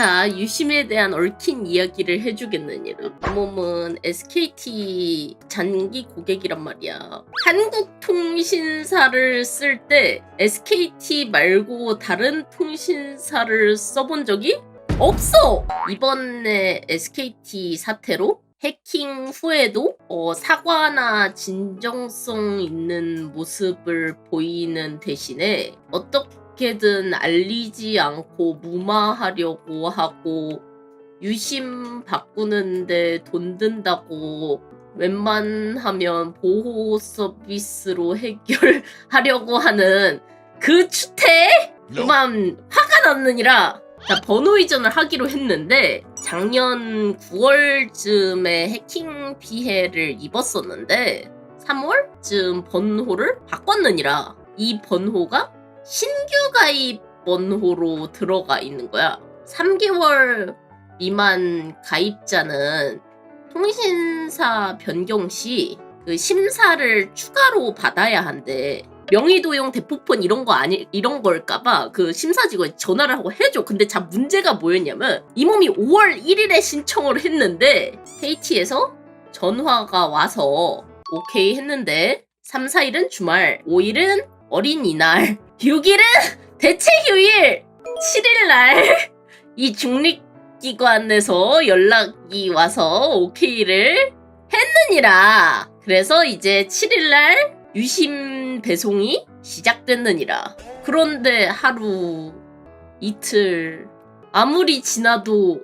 자, 유심에 대한 얽힌 이야기를 해주겠느니라. 이 몸은 SKT 장기 고객이란 말이야. 한국통신사를 쓸 때 SKT 말고 다른 통신사를 써본 적이 없어! 이번에 SKT 사태로 해킹 후에도 어, 사과나 진정성 있는 모습을 보이는 대신에 어떻게 든 알리지 않고 무마하려고 하고 유심 바꾸는데 돈 든다고 웬만하면 보호 서비스로 해결하려고 하는 그 추태? 그만 화가 났느니라. 자, 번호 이전을 하기로 했는데 작년 9월쯤에 해킹 피해를 입었었는데 3월쯤 번호를 바꿨느니라. 이 번호가 신규 가입 번호로 들어가 있는 거야. 3개월 미만 가입자는 통신사 변경 시 그 심사를 추가로 받아야 한대. 명의도용 대포폰 이런 거 아니 이런 걸까봐 그 심사 직원이 전화를 하고 해줘. 근데 자 문제가 뭐였냐면 이 몸이 5월 1일에 신청을 했는데 KT에서 전화가 와서 오케이 했는데 3, 4일은 주말, 5일은 어린이날, 6일은 대체휴일, 7일날 이 중립기관에서 연락이 와서 오케이를 했느니라. 그래서 이제 7일날 유심 배송이 시작됐느니라. 그런데 하루, 이틀, 아무리 지나도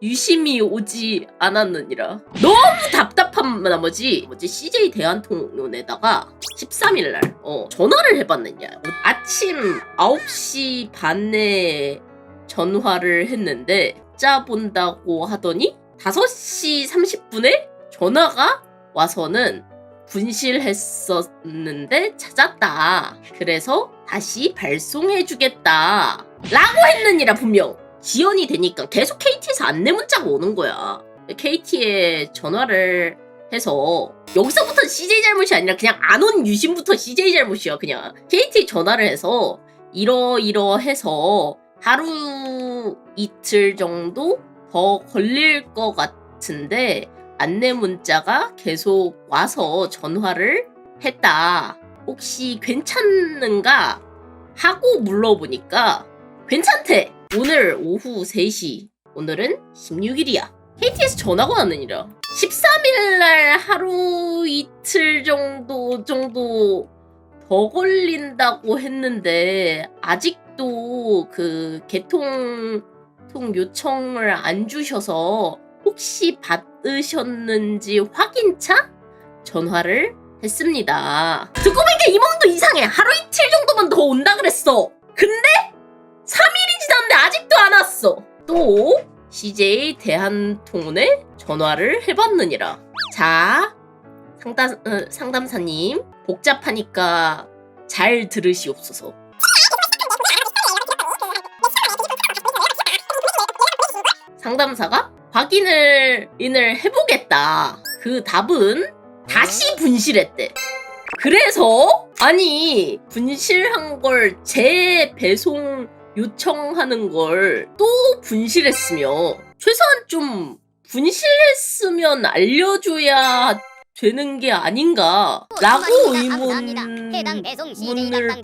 유심이 오지 않았느니라. 너무 답답한 나머지 뭐지 CJ 대한통운에다가 13일 날 어, 전화를 해봤느냐. 아침 9시 반에 전화를 했는데 짜 본다고 하더니 5시 30분에 전화가 와서는 분실했었는데 찾았다. 그래서 다시 발송해주겠다. 라고 했느니라 분명. 지연이 되니까 계속 KT에서 안내 문자가 오는 거야. KT에 전화를 해서 여기서부터 CJ 잘못이 아니라 그냥 안 온 유심부터 CJ 잘못이야 그냥 KT 전화를 해서 이러이러해서 하루 이틀 정도 더 걸릴 것 같은데 안내 문자가 계속 와서 전화를 했다. 혹시 괜찮는가? 하고 물어보니까 괜찮대. 오늘 오후 3시. 오늘은 16일이야. KT에서 전화가 왔느니라. 13일날 하루 이틀 정도 정도 더 걸린다고 했는데 아직도 그 개통 통 요청을 안 주셔서 혹시 받으셨는지 확인차 전화를 했습니다. 듣고 보니까 이 몸도 이상해. 하루 이틀 정도만 더 온다 그랬어. 왔어. 또 CJ 대한통운에 전화를 해봤느니라. 자, 상담, 어, 상담사님 복잡하니까 잘 들으시옵소서. 상담사가 확인을 인을 해보겠다. 그 답은 다시 분실했대. 그래서 아니 분실한 걸 재배송 요청하는 걸 또 분실했으며 최소한 좀 분실했으면 알려줘야 되는 게 아닌가 라고 의문문을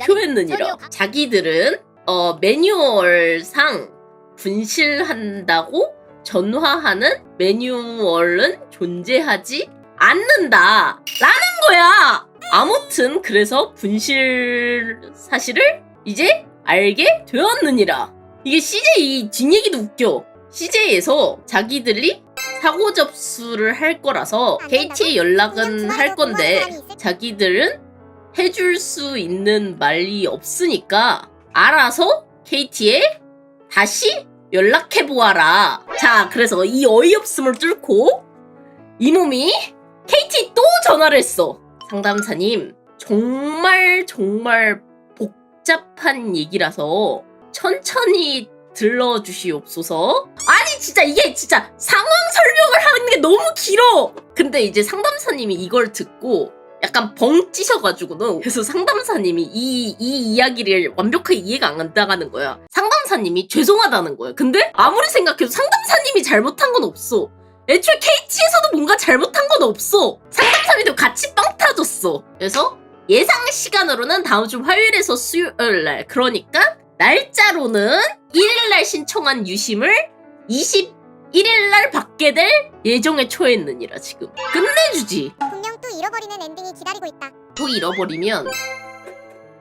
표했느니라. 자기들은 어, 매뉴얼상 분실한다고 전화하는 매뉴얼은 존재하지 않는다 라는 거야. 아무튼 그래서 분실 사실을 이제 알게 되었느니라 이게 CJ 뒷얘기도 웃겨 CJ에서 자기들이 사고 접수를 할 거라서 KT에 연락은 할 건데 자기들은 해줄 수 있는 말이 없으니까 알아서 KT에 다시 연락해 보아라. 자, 그래서 이 어이없음을 뚫고 이 몸이 KT 또 전화를 했어. 상담사님, 정말 정말 복잡한 얘기라서 천천히 들러주시옵소서. 아니 진짜 이게 진짜 상황 설명을 하는 게 너무 길어. 근데 이제 상담사님이 이걸 듣고 약간 벙 찌셔가지고는 그래서 상담사님이 이, 이 이야기를 완벽하게 이해가 안 간다가는 거야. 상담 상담사님이 죄송하다는 거예요. 근데 아무리 생각해도 상담사님이 잘못한 건 없어. 애초에 KT에서도 뭔가 잘못한 건 없어. 상담사님도 같이 빵 터졌어. 그래서 예상 시간으로는 다음 주 화요일에서 수요일 날. 그러니까 날짜로는 1일 날 신청한 유심을 21일 날 받게 될 예정에 처했느니라 지금. 끝내주지. 분명 또 잃어버리는 엔딩이 기다리고 있다. 또 잃어버리면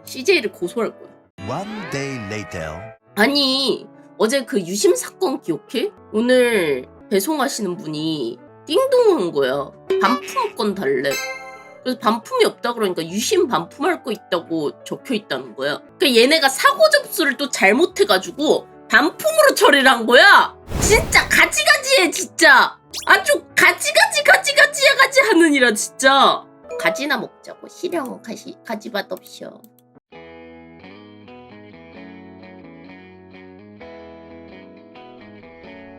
CJ를 고소할 거야. One day later. 아니 어제 그 유심 사건 기억해? 오늘 배송하시는 분이 띵동 온 거야. 반품권 달래. 그래서 반품이 없다 그러니까 유심 반품할 거 있다고 적혀 있다는 거야. 그러니까 얘네가 사고 접수를 또 잘못해가지고 반품으로 처리를 한 거야. 진짜 가지가지해 진짜. 아주 가지가지 가지가지야 가지 하느니라 진짜. 가지나 먹자고 시령 가시 가지맛 없셔.